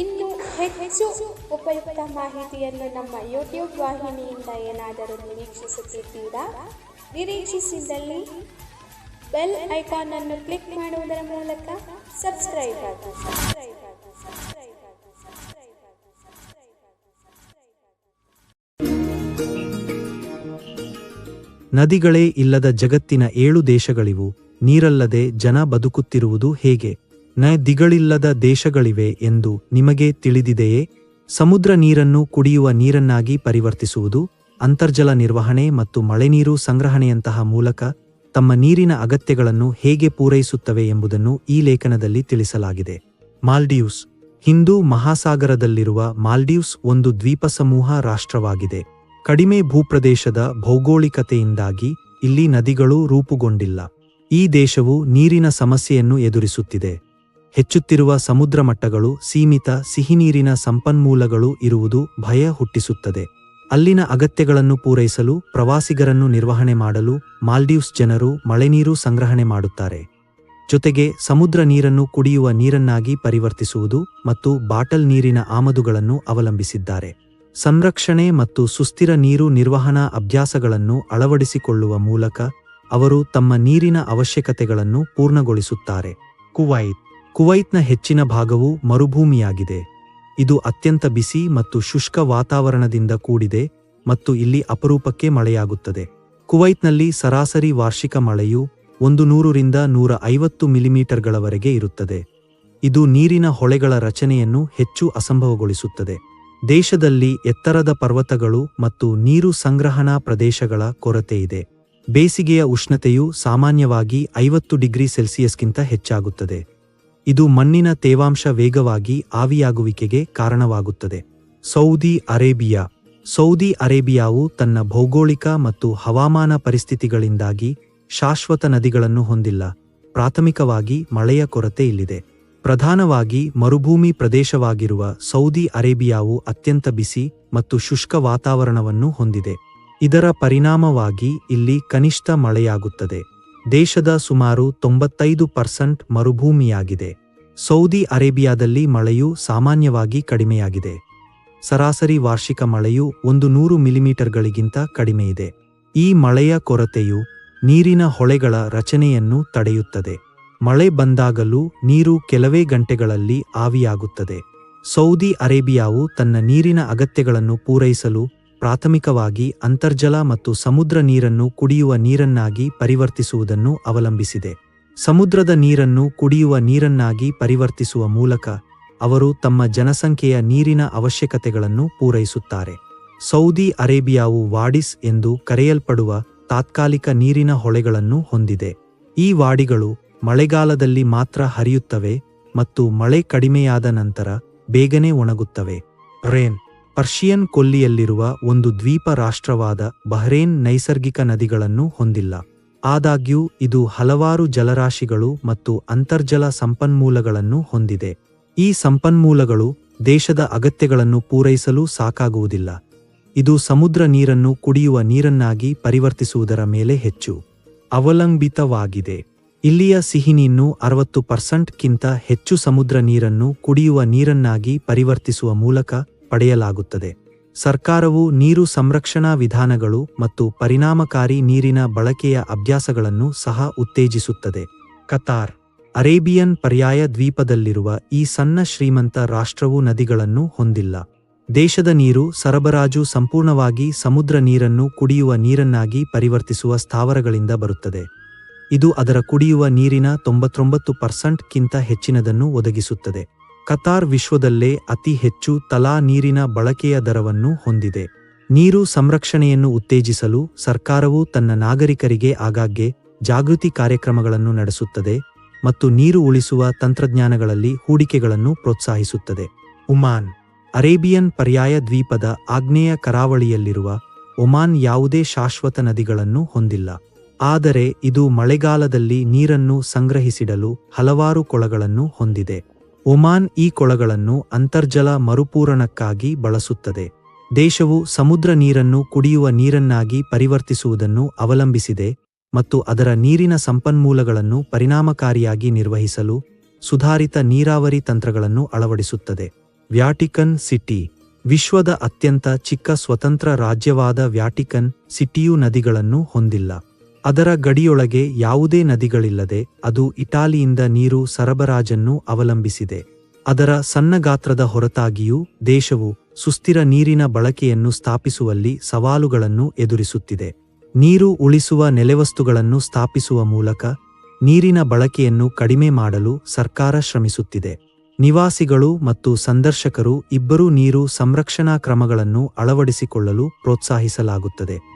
ಇನ್ನು ಹೆಚ್ಚು ಉಪಯುಕ್ತ ಮಾಹಿತಿಯನ್ನು ನಮ್ಮ ಯೂಟ್ಯೂಬ್ ವಾಹಿನಿಯಿಂದ ಏನಾದರೂ ನಿರೀಕ್ಷಿಸುತ್ತಿದ್ದೀರಾ? ನಿರೀಕ್ಷಿಸಿದಲ್ಲಿ ಬೆಲ್ ಐಕಾನ್ ಅನ್ನು ಕ್ಲಿಕ್ ಮಾಡುವುದರ ಮೂಲಕ ಸಬ್ಸ್ಕ್ರೈಬ್ ಆಗಿ ಆಗಿ. ನದಿಗಳೇ ಇಲ್ಲದ ಜಗತ್ತಿನ ಏಳು ದೇಶಗಳಿವು ನೀರಲ್ಲದೆ ಜನ ಬದುಕುತ್ತಿರುವುದು ಹೇಗೆ? ನದಿಗಳಿಲ್ಲದ ದೇಶಗಳಿವೆ ಎಂದು ನಿಮಗೆ ತಿಳಿದಿದೆಯೇ? ಸಮುದ್ರ ನೀರನ್ನು ಕುಡಿಯುವ ನೀರನ್ನಾಗಿ ಪರಿವರ್ತಿಸುವುದು, ಅಂತರ್ಜಲ ನಿರ್ವಹಣೆ ಮತ್ತು ಮಳೆನೀರು ಸಂಗ್ರಹಣೆಯಂತಹ ಮೂಲಕ ತಮ್ಮ ನೀರಿನ ಅಗತ್ಯಗಳನ್ನು ಹೇಗೆ ಪೂರೈಸುತ್ತವೆ ಎಂಬುದನ್ನು ಈ ಲೇಖನದಲ್ಲಿ ತಿಳಿಸಲಾಗಿದೆ. ಮಾಲ್ಡೀವ್ಸ್, ಹಿಂದೂ ಮಹಾಸಾಗರದಲ್ಲಿರುವ ಮಾಲ್ಡೀವ್ಸ್ ಒಂದು ದ್ವೀಪ ಸಮೂಹ ರಾಷ್ಟ್ರವಾಗಿದೆ. ಕಡಿಮೆ ಭೂಪ್ರದೇಶದ ಭೌಗೋಳಿಕತೆಯಿಂದಾಗಿ ಇಲ್ಲಿ ನದಿಗಳು ರೂಪುಗೊಂಡಿಲ್ಲ. ಈ ದೇಶವು ನೀರಿನ ಸಮಸ್ಯೆಯನ್ನು ಎದುರಿಸುತ್ತಿದೆ. ಹೆಚ್ಚುತ್ತಿರುವ ಸಮುದ್ರ ಮಟ್ಟಗಳು ಸೀಮಿತ ಸಿಹಿನೀರಿನ ಸಂಪನ್ಮೂಲಗಳು ಇರುವುದು ಭಯ ಹುಟ್ಟಿಸುತ್ತದೆ. ಅಲ್ಲಿನ ಅಗತ್ಯಗಳನ್ನು ಪೂರೈಸಲು, ಪ್ರವಾಸಿಗರನ್ನು ನಿರ್ವಹಣೆ ಮಾಡಲು, ಮಾಲ್ಡೀವ್ಸ್ ಜನರು ಮಳೆನೀರು ಸಂಗ್ರಹಣೆ ಮಾಡುತ್ತಾರೆ. ಜೊತೆಗೆ ಸಮುದ್ರ ನೀರನ್ನು ಕುಡಿಯುವ ನೀರನ್ನಾಗಿ ಪರಿವರ್ತಿಸುವುದು ಮತ್ತು ಬಾಟಲ್ ನೀರಿನ ಆಮದುಗಳನ್ನು ಅವಲಂಬಿಸಿದ್ದಾರೆ. ಸಂರಕ್ಷಣೆ ಮತ್ತು ಸುಸ್ಥಿರ ನೀರು ನಿರ್ವಹಣಾ ಅಭ್ಯಾಸಗಳನ್ನು ಅಳವಡಿಸಿಕೊಳ್ಳುವ ಮೂಲಕ ಅವರು ತಮ್ಮ ನೀರಿನ ಅವಶ್ಯಕತೆಗಳನ್ನು ಪೂರ್ಣಗೊಳಿಸುತ್ತಾರೆ. ಕುವೈತ್ ಕುವೈತ್ನ ಹೆಚ್ಚಿನ ಭಾಗವು ಮರುಭೂಮಿಯಾಗಿದೆ. ಇದು ಅತ್ಯಂತ ಬಿಸಿ ಮತ್ತು ಶುಷ್ಕ ವಾತಾವರಣದಿಂದ ಕೂಡಿದೆ ಮತ್ತು ಇಲ್ಲಿ ಅಪರೂಪಕ್ಕೆ ಮಳೆಯಾಗುತ್ತದೆ. ಕುವೈತ್ನಲ್ಲಿ ಸರಾಸರಿ ವಾರ್ಷಿಕ ಮಳೆಯು ಒಂದು ನೂರರಿಂದ ನೂರ ಐವತ್ತು ಮಿಲಿಮೀಟರ್ಗಳವರೆಗೆ ಇರುತ್ತದೆ. ಇದು ನೀರಿನ ಹೊಳೆಗಳ ರಚನೆಯನ್ನು ಹೆಚ್ಚು ಅಸಂಭವಗೊಳಿಸುತ್ತದೆ. ದೇಶದಲ್ಲಿ ಎತ್ತರದ ಪರ್ವತಗಳು ಮತ್ತು ನೀರು ಸಂಗ್ರಹಣಾ ಪ್ರದೇಶಗಳ ಕೊರತೆಯಿದೆ ಬೇಸಿಗೆಯ ಉಷ್ಣತೆಯು ಸಾಮಾನ್ಯವಾಗಿ ಐವತ್ತು ಡಿಗ್ರಿ ಸೆಲ್ಸಿಯಸ್ಗಿಂತ ಹೆಚ್ಚಾಗುತ್ತದೆ. ಇದು ಮಣ್ಣಿನ ತೇವಾಂಶ ವೇಗವಾಗಿ ಆವಿಯಾಗುವಿಕೆಗೆ ಕಾರಣವಾಗುತ್ತದೆ. Saudi Arabia. ಸೌದಿ ಅರೇಬಿಯಾವು ತನ್ನ ಭೌಗೋಳಿಕ ಮತ್ತು ಹವಾಮಾನ ಪರಿಸ್ಥಿತಿಗಳಿಂದಾಗಿ ಶಾಶ್ವತ ನದಿಗಳನ್ನು ಹೊಂದಿಲ್ಲ. ಪ್ರಾಥಮಿಕವಾಗಿ ಮಳೆಯ ಕೊರತೆ ಇಲ್ಲಿದೆ. ಪ್ರಧಾನವಾಗಿ ಮರುಭೂಮಿ ಪ್ರದೇಶವಾಗಿರುವ ಸೌದಿ ಅರೇಬಿಯಾವು ಅತ್ಯಂತ ಬಿಸಿ ಮತ್ತು ಶುಷ್ಕ ವಾತಾವರಣವನ್ನು ಹೊಂದಿದೆ. ಇದರ ಪರಿಣಾಮವಾಗಿ ಇಲ್ಲಿ ಕನಿಷ್ಠ ಮಳೆಯಾಗುತ್ತದೆ. ದೇಶದ ಸುಮಾರು ತೊಂಬತ್ತೈದು ಪರ್ಸೆಂಟ್ ಮರುಭೂಮಿಯಾಗಿದೆ. ಸೌದಿ ಅರೇಬಿಯಾದಲ್ಲಿ ಮಳೆಯು ಸಾಮಾನ್ಯವಾಗಿ ಕಡಿಮೆಯಾಗಿದೆ. ಸರಾಸರಿ ವಾರ್ಷಿಕ ಮಳೆಯು ಒಂದು ನೂರು ಮಿಲಿಮೀಟರ್ಗಳಿಗಿಂತ ಕಡಿಮೆಯಿದೆ. ಈ ಮಳೆಯ ಕೊರತೆಯು ನೀರಿನ ಹೊಳೆಗಳ ರಚನೆಯನ್ನು ತಡೆಯುತ್ತದೆ. ಮಳೆ ಬಂದಾಗಲೂ ನೀರು ಕೆಲವೇ ಗಂಟೆಗಳಲ್ಲಿ ಆವಿಯಾಗುತ್ತದೆ. ಸೌದಿ ಅರೇಬಿಯಾವು ತನ್ನ ನೀರಿನ ಅಗತ್ಯಗಳನ್ನು ಪೂರೈಸಲು ಪ್ರಾಥಮಿಕವಾಗಿ ಅಂತರ್ಜಲ ಮತ್ತು ಸಮುದ್ರ ನೀರನ್ನು ಕುಡಿಯುವ ನೀರನ್ನಾಗಿ ಪರಿವರ್ತಿಸುವುದನ್ನು ಅವಲಂಬಿಸಿದೆ. ಸಮುದ್ರದ ನೀರನ್ನು ಕುಡಿಯುವ ನೀರನ್ನಾಗಿ ಪರಿವರ್ತಿಸುವ ಮೂಲಕ ಅವರು ತಮ್ಮ ಜನಸಂಖ್ಯೆಯ ನೀರಿನ ಅವಶ್ಯಕತೆಗಳನ್ನು ಪೂರೈಸುತ್ತಾರೆ. ಸೌದಿ ಅರೇಬಿಯಾವು ವಾಡಿಸ್ ಎಂದು ಕರೆಯಲ್ಪಡುವ ತಾತ್ಕಾಲಿಕ ನೀರಿನ ಹೊಳೆಗಳನ್ನು ಹೊಂದಿದೆ. ಈ ವಾಡಿಗಳು ಮಳೆಗಾಲದಲ್ಲಿ ಮಾತ್ರ ಹರಿಯುತ್ತವೆ ಮತ್ತು ಮಳೆ ಕಡಿಮೆಯಾದ ನಂತರ ಬೇಗನೆ ಒಣಗುತ್ತವೆ. ರೇನ್ ಪರ್ಷಿಯನ್ ಕೊಲ್ಲಿಯಲ್ಲಿರುವ ಒಂದು ದ್ವೀಪ ರಾಷ್ಟ್ರವಾದ ಬಹ್ರೇನ್ ನೈಸರ್ಗಿಕ ನದಿಗಳನ್ನು ಹೊಂದಿಲ್ಲ. ಆದಾಗ್ಯೂ, ಇದು ಹಲವಾರು ಜಲರಾಶಿಗಳು ಮತ್ತು ಅಂತರ್ಜಲ ಸಂಪನ್ಮೂಲಗಳನ್ನು ಹೊಂದಿದೆ. ಈ ಸಂಪನ್ಮೂಲಗಳು ದೇಶದ ಅಗತ್ಯಗಳನ್ನು ಪೂರೈಸಲು ಸಾಕಾಗುವುದಿಲ್ಲ. ಇದು ಸಮುದ್ರ ನೀರನ್ನು ಕುಡಿಯುವ ನೀರನ್ನಾಗಿ ಪರಿವರ್ತಿಸುವುದರ ಮೇಲೆ ಹೆಚ್ಚು ಅವಲಂಬಿತವಾಗಿದೆ. ಇಲ್ಲಿಯ ಸಿಹಿನೀನು ಅರವತ್ತು ಪರ್ಸೆಂಟ್ಗಿಂತ ಹೆಚ್ಚು ಸಮುದ್ರ ನೀರನ್ನು ಕುಡಿಯುವ ನೀರನ್ನಾಗಿ ಪರಿವರ್ತಿಸುವ ಮೂಲಕ ಪಡೆಯಲಾಗುತ್ತದೆ. ಸರ್ಕಾರವು ನೀರು ಸಂರಕ್ಷಣಾ ವಿಧಾನಗಳು ಮತ್ತು ಪರಿಣಾಮಕಾರಿ ನೀರಿನ ಬಳಕೆಯ ಅಭ್ಯಾಸಗಳನ್ನು ಸಹ ಉತ್ತೇಜಿಸುತ್ತದೆ. ಕತಾರ್. ಅರೇಬಿಯನ್ ಪರ್ಯಾಯ ದ್ವೀಪದಲ್ಲಿರುವ ಈ ಸಣ್ಣ ಶ್ರೀಮಂತ ರಾಷ್ಟ್ರವು ನದಿಗಳನ್ನು ಹೊಂದಿಲ್ಲ. ದೇಶದ ನೀರು ಸರಬರಾಜು ಸಂಪೂರ್ಣವಾಗಿ ಸಮುದ್ರ ನೀರನ್ನು ಕುಡಿಯುವ ನೀರನ್ನಾಗಿ ಪರಿವರ್ತಿಸುವ ಸ್ಥಾವರಗಳಿಂದ ಬರುತ್ತದೆ. ಇದು ಅದರ ಕುಡಿಯುವ ನೀರಿನ ತೊಂಬತ್ತೊಂಬತ್ತು ಪರ್ಸೆಂಟ್ಗಿಂತ ಹೆಚ್ಚಿನದನ್ನು ಒದಗಿಸುತ್ತದೆ. ಕತಾರ್ ವಿಶ್ವದಲ್ಲೇ ಅತಿ ಹೆಚ್ಚು ತಲಾ ನೀರಿನ ಬಳಕೆಯ ದರವನ್ನು ಹೊಂದಿದೆ. ನೀರು ಸಂರಕ್ಷಣೆಯನ್ನು ಉತ್ತೇಜಿಸಲು ಸರ್ಕಾರವು ತನ್ನ ನಾಗರಿಕರಿಗೆ ಆಗಾಗ್ಗೆ ಜಾಗೃತಿ ಕಾರ್ಯಕ್ರಮಗಳನ್ನು ನಡೆಸುತ್ತದೆ ಮತ್ತು ನೀರು ಉಳಿಸುವ ತಂತ್ರಜ್ಞಾನಗಳಲ್ಲಿ ಹೂಡಿಕೆಗಳನ್ನು ಪ್ರೋತ್ಸಾಹಿಸುತ್ತದೆ. ಉಮಾನ್ ಅರೇಬಿಯನ್ ಪರ್ಯಾಯ ದ್ವೀಪದ ಆಗ್ನೇಯ ಕರಾವಳಿಯಲ್ಲಿರುವ ಒಮಾನ್ ಯಾವುದೇ ಶಾಶ್ವತ ನದಿಗಳನ್ನು ಹೊಂದಿಲ್ಲ. ಆದರೆ ಇದು ಮಳೆಗಾಲದಲ್ಲಿ ನೀರನ್ನು ಸಂಗ್ರಹಿಸಿಡಲು ಹಲವಾರು ಕೊಳಗಳನ್ನು ಹೊಂದಿದೆ. ಒಮಾನ್ ಈ ಕೊಳಗಳನ್ನು ಅಂತರ್ಜಲ ಮರುಪೂರಣಕ್ಕಾಗಿ ಬಳಸುತ್ತದೆ. ದೇಶವು ಸಮುದ್ರ ನೀರನ್ನು ಕುಡಿಯುವ ನೀರನ್ನಾಗಿ ಪರಿವರ್ತಿಸುವುದನ್ನು ಅವಲಂಬಿಸಿದೆ ಮತ್ತು ಅದರ ನೀರಿನ ಸಂಪನ್ಮೂಲಗಳನ್ನು ಪರಿಣಾಮಕಾರಿಯಾಗಿ ನಿರ್ವಹಿಸಲು ಸುಧಾರಿತ ನೀರಾವರಿ ತಂತ್ರಗಳನ್ನು ಅಳವಡಿಸುತ್ತದೆ. ವ್ಯಾಟಿಕನ್ ಸಿಟಿ ವಿಶ್ವದ ಅತ್ಯಂತ ಚಿಕ್ಕ ಸ್ವತಂತ್ರ ರಾಜ್ಯವಾದ ವ್ಯಾಟಿಕನ್ ಸಿಟಿಯು ನದಿಗಳನ್ನು ಹೊಂದಿಲ್ಲ. ಅದರ ಗಡಿಯೊಳಗೆ ಯಾವುದೇ ನದಿಗಳಿಲ್ಲದೆ ಅದು ಇಟಾಲಿಯಿಂದ ನೀರು ಸರಬರಾಜನ್ನು ಅವಲಂಬಿಸಿದೆ. ಅದರ ಸಣ್ಣ ಗಾತ್ರದ ಹೊರತಾಗಿಯೂ ದೇಶವು ಸುಸ್ಥಿರ ನೀರಿನ ಬಳಕೆಯನ್ನು ಸ್ಥಾಪಿಸುವಲ್ಲಿ ಸವಾಲುಗಳನ್ನು ಎದುರಿಸುತ್ತಿದೆ. ನೀರು ಉಳಿಸುವ ನೆಲೆವಸ್ತುಗಳನ್ನು ಸ್ಥಾಪಿಸುವ ಮೂಲಕ ನೀರಿನ ಬಳಕೆಯನ್ನು ಕಡಿಮೆ ಮಾಡಲು ಸರ್ಕಾರ ಶ್ರಮಿಸುತ್ತಿದೆ. ನಿವಾಸಿಗಳು ಮತ್ತು ಸಂದರ್ಶಕರು ಇಬ್ಬರೂ ನೀರು ಸಂರಕ್ಷಣಾ ಕ್ರಮಗಳನ್ನು ಅಳವಡಿಸಿಕೊಳ್ಳಲು ಪ್ರೋತ್ಸಾಹಿಸಲಾಗುತ್ತದೆ.